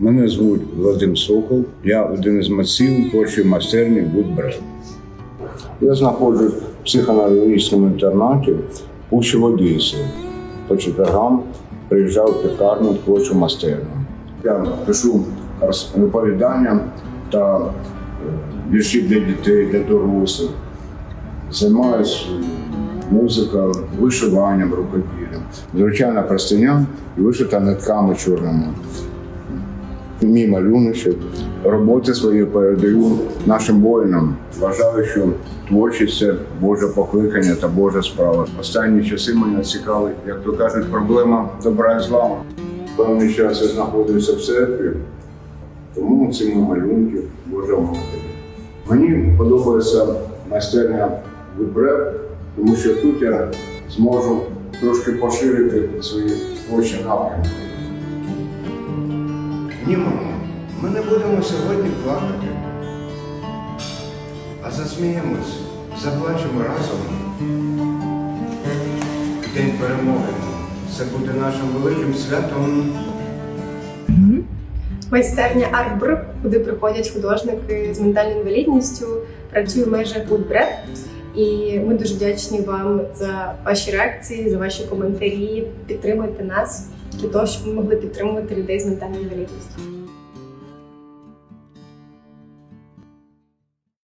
Мене звуть Вадим Сокол, я один із митців творчої майстерні Будбред. Я знаходжусь в психоаналітичному інтернаті Пущі в Одесі. По четвергам приїжджав в пекарню творчу майстерню. Я пишу розповідання та е, вірші для дітей, для дорослих. Займаюся музикою, вишиванням рукоділлям. Звичайно, простиня і вишита нитками чорними. Мій малюночок, роботи свої передаю нашим воїнам. Вважаю, що творчість це Боже покликання та Божа справа. Останні часи мене цікавить, як то кажуть, проблема добра і зла. Певний час я знаходився в церкві, тому ці малюнки Божа Матері. Мені подобається майстерня Вибрев, тому що тут я зможу трошки поширити свої творчі напрямки. Ні, мамо, ми не будемо сьогодні плакати, а засміємось, заплачемо разом. День перемоги. Це буде нашим великим святом. Майстерня Артбр, куди приходять художники з ментальною інвалідністю, працює межах Woodbread. І ми дуже вдячні вам за ваші реакції, за ваші коментарі. Підтримуйте нас для того, щоб ми могли підтримувати людей з ментальною інвалідністю.